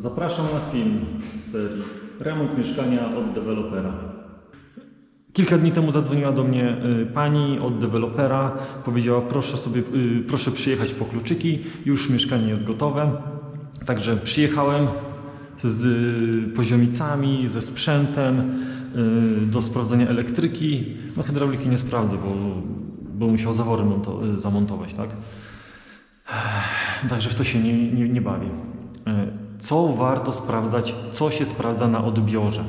Zapraszam na film z serii Remont mieszkania od dewelopera. Kilka dni temu zadzwoniła do mnie y, pani od dewelopera. Powiedziała, proszę sobie, y, proszę przyjechać po kluczyki, już mieszkanie jest gotowe. Także przyjechałem z y, poziomicami, ze sprzętem do sprawdzenia elektryki. No hydrauliki nie sprawdzę, bo, bo musiał zawory monto- zamontować, tak? Także w to się nie, nie, nie bawię. Co warto sprawdzać, co się sprawdza na odbiorze?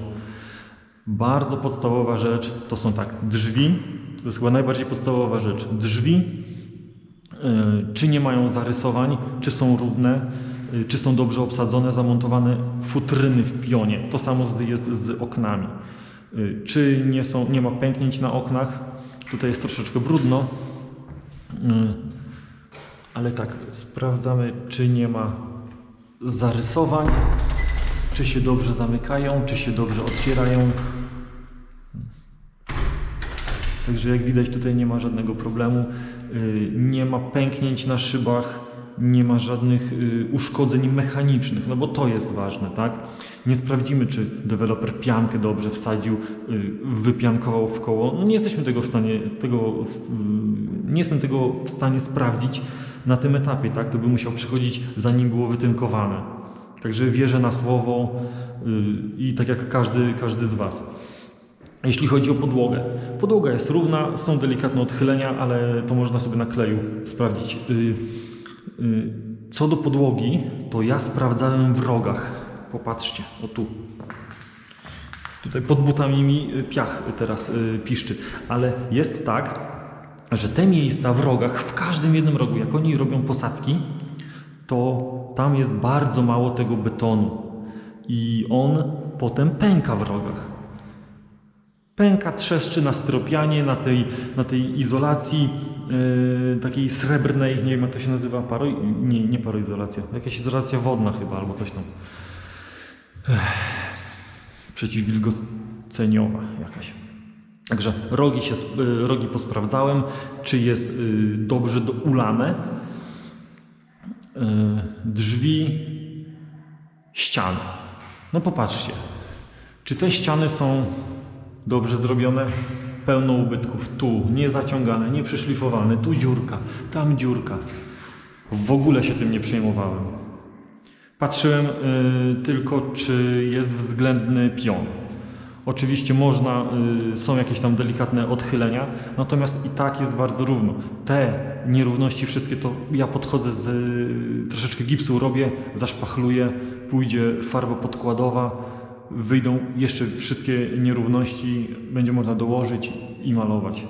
Bardzo podstawowa rzecz to są tak, drzwi, to jest chyba najbardziej podstawowa rzecz. Drzwi, e, czy nie mają zarysowań, czy są równe, e, czy są dobrze obsadzone, zamontowane futryny w pionie. To samo jest z oknami. E, Czy nie, są, nie ma pęknięć na oknach, tutaj jest troszeczkę brudno. Ale tak, sprawdzamy, czy nie ma zarysowań, czy się dobrze zamykają, czy się dobrze otwierają. Także jak widać tutaj nie ma żadnego problemu. Yy, Nie ma pęknięć na szybach, nie ma żadnych yy, uszkodzeń mechanicznych, no bo to jest ważne, tak? Nie sprawdzimy, czy deweloper piankę dobrze wsadził, yy, wypiankował w koło. No nie jesteśmy tego w stanie, tego, nie jestem tego w stanie sprawdzić na tym etapie, tak? To by musiał przychodzić zanim było wytynkowane. Także wierzę na słowo yy, i tak jak każdy, każdy z Was. Jeśli chodzi o podłogę. Podłoga jest równa, są delikatne odchylenia, ale to można sobie na kleju sprawdzić. Y, y, Co do podłogi, to ja sprawdzałem w rogach. Popatrzcie, o tu. Tutaj pod butami mi y, piach teraz y, piszczy. Ale jest tak, że te miejsca w rogach, w każdym jednym rogu, jak oni robią posadzki, to tam jest bardzo mało tego betonu. I on potem pęka w rogach pęka, trzeszczy na styropianie, na tej, na tej izolacji yy, takiej srebrnej, nie wiem jak to się nazywa, paro, nie, nie paroizolacja, jakaś izolacja wodna chyba albo coś tam. Ech, przeciwwilgoceniowa jakaś. Także rogi, się, yy, rogi posprawdzałem, czy jest yy, dobrze do, ulane. Yy, drzwi, ściany. No popatrzcie, czy te ściany są dobrze zrobione? Pełno ubytków. Tu niezaciągane, nieprzyszlifowane, tu dziurka, tam dziurka. W ogóle się tym nie przejmowałem. Patrzyłem y, tylko, czy jest względny pion. Oczywiście można, y, są jakieś tam delikatne odchylenia, natomiast i tak jest bardzo równo. Te nierówności wszystkie to ja podchodzę z y, troszeczkę gipsu robię, zaszpachluję, pójdzie farba podkładowa, wyjdą jeszcze wszystkie nierówności, będzie można dołożyć i malować.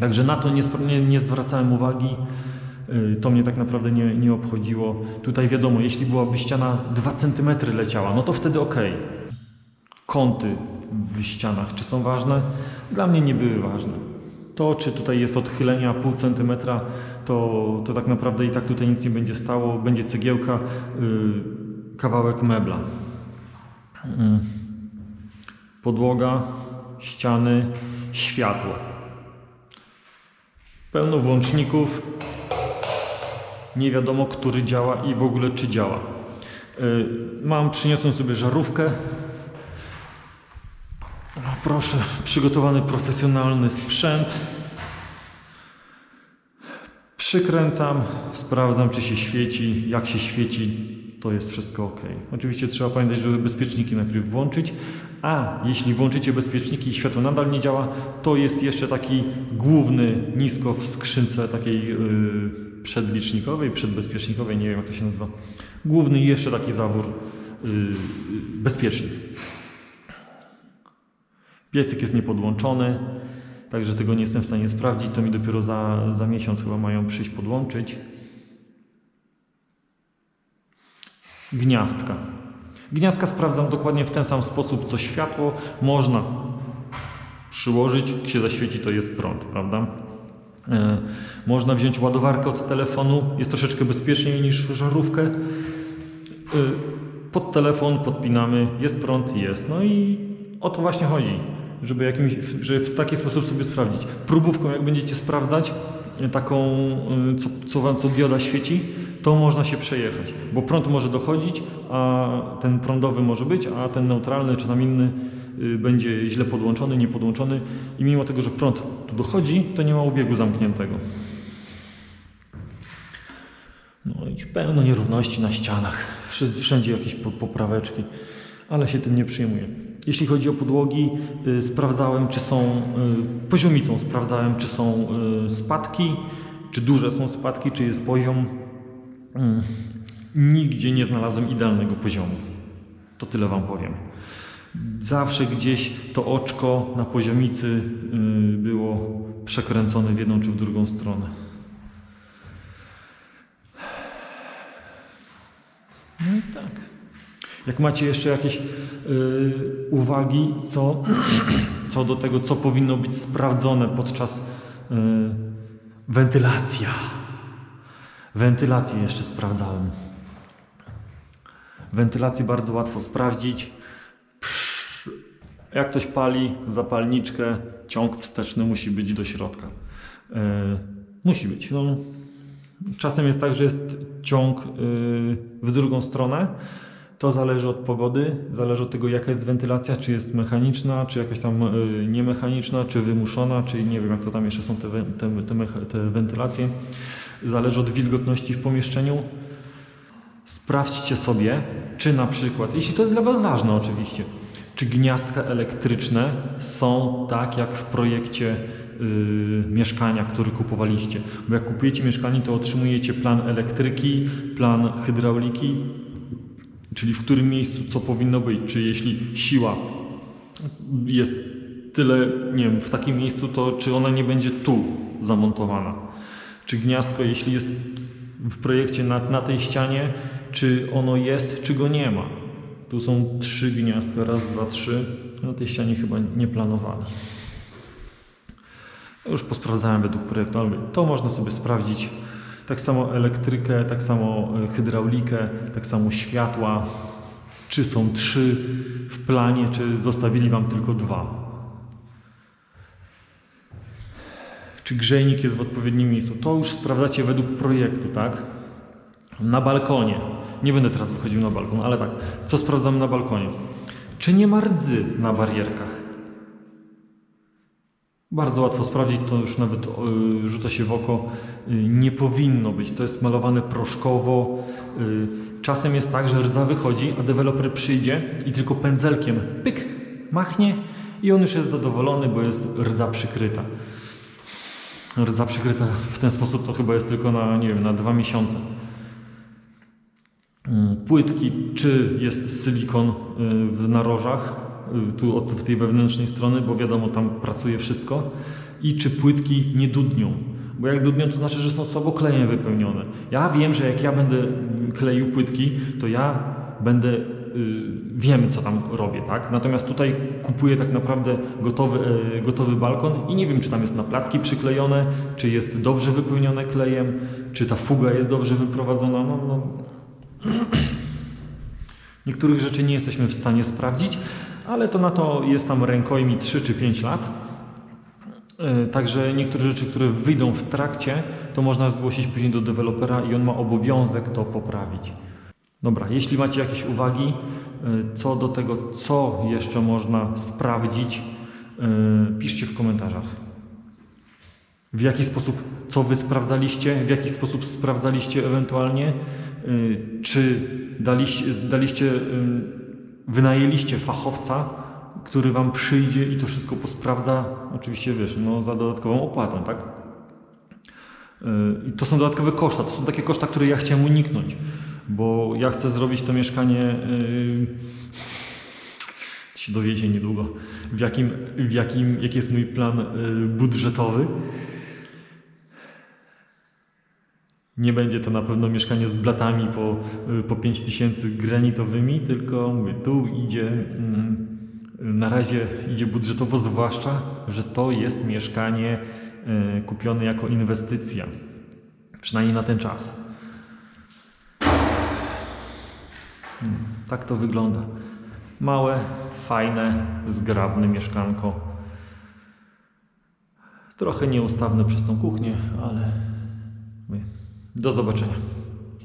Także na to nie, nie, nie zwracałem uwagi. Y, To mnie tak naprawdę nie, nie obchodziło. Tutaj wiadomo, jeśli byłaby ściana 2 cm leciała, no to wtedy ok. Kąty w ścianach, czy są ważne? Dla mnie nie były ważne. To, czy tutaj jest odchylenia pół centymetra, to, to tak naprawdę i tak tutaj nic nie będzie stało. Będzie cegiełka, y, kawałek mebla. Mm. Podłoga, ściany, światło. Pełno włączników. Nie wiadomo, który działa i w ogóle czy działa. Y, Mam, przyniosłem sobie żarówkę. Proszę, przygotowany profesjonalny sprzęt. Przykręcam, sprawdzam, czy się świeci. Jak się świeci, to jest wszystko ok. Oczywiście trzeba pamiętać, żeby bezpieczniki najpierw włączyć. A jeśli włączycie bezpieczniki i światło nadal nie działa, to jest jeszcze taki główny nisko w skrzynce takiej yy, przedlicznikowej, przedbezpiecznikowej, nie wiem jak to się nazywa. Główny jeszcze taki zawór, yy, yy, Piecyk jest niepodłączony, także tego nie jestem w stanie sprawdzić. To mi dopiero za, za miesiąc chyba mają przyjść podłączyć. Gniazdka. Gniazdka sprawdzam dokładnie w ten sam sposób co światło. Można przyłożyć, jak się zaświeci, to jest prąd, prawda? E, można wziąć ładowarkę od telefonu, jest troszeczkę bezpieczniej niż żarówkę. E, pod telefon podpinamy, jest prąd, jest. No i o to właśnie chodzi, żeby, jakimś, żeby w taki sposób sobie sprawdzić. Próbówką, jak będziecie sprawdzać, e, taką, e, co, co co dioda świeci, to można się przejechać, bo prąd może dochodzić, a ten prądowy może być, a ten neutralny czy tam inny y, będzie źle podłączony, niepodłączony i mimo tego, że prąd tu dochodzi, to nie ma obiegu zamkniętego. No i pełno nierówności na ścianach, Wszędzie- jakieś po- popraweczki, ale się tym nie przyjmuję. Jeśli chodzi o podłogi, y, sprawdzałem, czy są y, poziomicą, sprawdzałem, czy są y, spadki, czy duże są spadki, czy jest poziom. Mm, Nigdzie nie znalazłem idealnego poziomu. To tyle Wam powiem. Zawsze gdzieś to oczko na poziomicy było przekręcone w jedną czy w drugą stronę. No i tak. Jak macie jeszcze jakieś y, uwagi co, co do tego, co powinno być sprawdzone podczas y, wentylacja. Wentylację jeszcze sprawdzałem. Wentylację bardzo łatwo sprawdzić. Jak ktoś pali zapalniczkę, ciąg wsteczny musi być do środka. Y, musi być. No, Czasem jest tak, że jest ciąg y, w drugą stronę. To zależy od pogody, zależy od tego, jaka jest wentylacja, czy jest mechaniczna, czy jakaś tam y, niemechaniczna, czy wymuszona, czy nie wiem, jak to tam jeszcze są te, te, te, te wentylacje. Zależy od wilgotności w pomieszczeniu. Sprawdźcie sobie, czy na przykład, jeśli to jest dla Was ważne oczywiście, czy gniazdka elektryczne są tak jak w projekcie yy, mieszkania, który kupowaliście. Bo jak kupujecie mieszkanie, to otrzymujecie plan elektryki, plan hydrauliki, czyli w którym miejscu co powinno być. Czy jeśli siła jest tyle, nie wiem, w takim miejscu, to czy ona nie będzie tu zamontowana? Czy gniazdko, jeśli jest w projekcie na, na tej ścianie, czy ono jest, czy go nie ma? Tu są trzy gniazdka, raz, dwa, trzy. Na tej ścianie chyba nie planowano. Ja Już posprawdzałem według projektu, ale to można sobie sprawdzić. Tak samo elektrykę, tak samo e, hydraulikę, tak samo światła. Czy są trzy w planie, czy zostawili Wam tylko dwa. Czy grzejnik jest w odpowiednim miejscu? To już sprawdzacie według projektu, tak? Na balkonie. Nie będę teraz wychodził na balkon, ale tak. Co sprawdzamy na balkonie? Czy nie ma rdzy na barierkach? Bardzo łatwo sprawdzić, to już nawet y, rzuca się w oko. Y, nie powinno być. To jest malowane proszkowo. Y, czasem jest tak, że rdza wychodzi, a deweloper przyjdzie i tylko pędzelkiem pyk, machnie i on już jest zadowolony, bo jest rdza przykryta. Rdza przykryta w ten sposób to chyba jest tylko na, nie wiem, na dwa miesiące. Płytki, czy jest silikon w narożach, tu od tej wewnętrznej strony, bo wiadomo, tam pracuje wszystko. I czy płytki nie dudnią. Bo jak dudnią, to znaczy, że są słabo klejem wypełnione. Ja wiem, że jak ja będę mm, kleił płytki, to ja będę, y, wiem co tam robię, tak? Natomiast tutaj kupuję tak naprawdę gotowy, y, gotowy balkon i nie wiem, czy tam jest na placki przyklejone, czy jest dobrze wypełnione klejem, czy ta fuga jest dobrze wyprowadzona. No, no, Niektórych rzeczy nie jesteśmy w stanie sprawdzić, ale to na to jest tam rękojmi 3 czy 5 lat. Yy, Także niektóre rzeczy, które wyjdą w trakcie, to można zgłosić później do dewelopera i on ma obowiązek to poprawić. Dobra, jeśli macie jakieś uwagi yy, co do tego, co jeszcze można sprawdzić, yy, piszcie w komentarzach. W jaki sposób, co wy sprawdzaliście, w jaki sposób sprawdzaliście ewentualnie, czy daliście, daliście wynajęliście fachowca, który wam przyjdzie i to wszystko posprawdza, oczywiście wiesz, no za dodatkową opłatą, tak? Y, I to są dodatkowe koszta, to są takie koszta, które ja chciałem uniknąć, bo ja chcę zrobić to mieszkanie y, się dowiecie niedługo, w jakim, w jakim, jaki jest mój plan y, budżetowy. Nie będzie to na pewno mieszkanie z blatami po, y, po 5000 granitowymi, tylko mówię, tu idzie, mm, na razie idzie budżetowo, zwłaszcza, że to jest mieszkanie y, kupione jako inwestycja. Przynajmniej na ten czas. Mm, Tak to wygląda. Małe, fajne, zgrabne mieszkanko. Trochę nieustawne przez tą kuchnię, ale do zobaczenia.